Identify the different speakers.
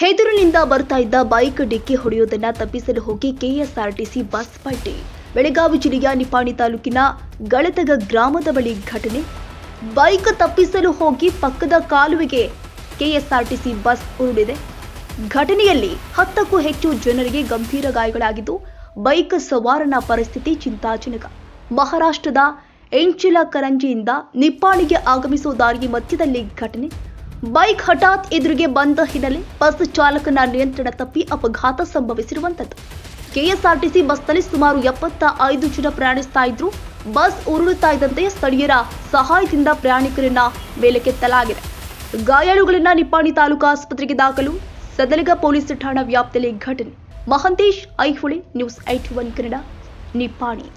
Speaker 1: ಬೆಂಗಳೂರಿನಿಂದ ಬರ್ತಾ ಇದ್ದ ಬೈಕ್ ಡಿಕ್ಕಿ ಹೊಡೆಯುವುದನ್ನ ತಪ್ಪಿಸಲು ಹೋಗಿ ಕೆಎಸ್ಆರ್ಟಿಸಿ ಬಸ್ ಪಲ್ಟಿ. ಬೆಳಗಾವಿ ಜಿಲ್ಲೆಯ ನಿಪಾಣಿ ತಾಲೂಕಿನ ಗಳತಗ ಗ್ರಾಮದ ಬಳಿ ಘಟನೆ. ಬೈಕ್ ತಪ್ಪಿಸಲು ಹೋಗಿ ಪಕ್ಕದ ಕಾಲುವೆಗೆ ಕೆಎಸ್ಆರ್ಟಿಸಿ ಬಸ್ ಉರುಳಿದೆ. ಘಟನೆಯಲ್ಲಿ ಹತ್ತಕ್ಕೂ ಹೆಚ್ಚು ಜನರಿಗೆ ಗಂಭೀರ ಗಾಯಗಳಾಗಿದ್ದು, ಬೈಕ್ ಸವಾರನ ಪರಿಸ್ಥಿತಿ ಚಿಂತಾಜನಕ. ಮಹಾರಾಷ್ಟ್ರದ ಎಂಚಿಲ ಕರಂಜಿಯಿಂದ ನಿಪ್ಪಾಣಿಗೆ ಆಗಮಿಸುವ ದಾರಿ ಮಧ್ಯದಲ್ಲಿ ಘಟನೆ. ಬೈಕ್ ಹಠಾತ್ ಎದುರಿಗೆ ಬಂದ ಹಿನ್ನೆಲೆ ಬಸ್ ಚಾಲಕನ ನಿಯಂತ್ರಣ ತಪ್ಪಿ ಅಪಘಾತ ಸಂಭವಿಸಿರುವಂತದ್ದು ಕೆಎಸ್ಆರ್ಟಿಸಿ ಬಸ್ನಲ್ಲಿ ಸುಮಾರು ಎಪ್ಪತ್ತ ಐದು ಜನ ಪ್ರಯಾಣಿಸ್ತಾ ಇದ್ರು ಬಸ್ ಉರುಳುತ್ತಾ ಇದ್ದಂತೆ ಸ್ಥಳೀಯರ ಸಹಾಯದಿಂದ ಪ್ರಯಾಣಿಕರನ್ನ ಮೇಲಕ್ಕೆತ್ತಲಾಗಿದೆ. ಗಾಯಾಳುಗಳನ್ನ ನಿಪ್ಪಾಣಿ ತಾಲೂಕು ಆಸ್ಪತ್ರೆಗೆ ದಾಖಲು ಸದಲಗ ಪೊಲೀಸ್ ಠಾಣಾ ವ್ಯಾಪ್ತಿಯಲ್ಲಿ ಘಟನೆ. Mahantesh Aihole, news IT one Kannada, Nippani.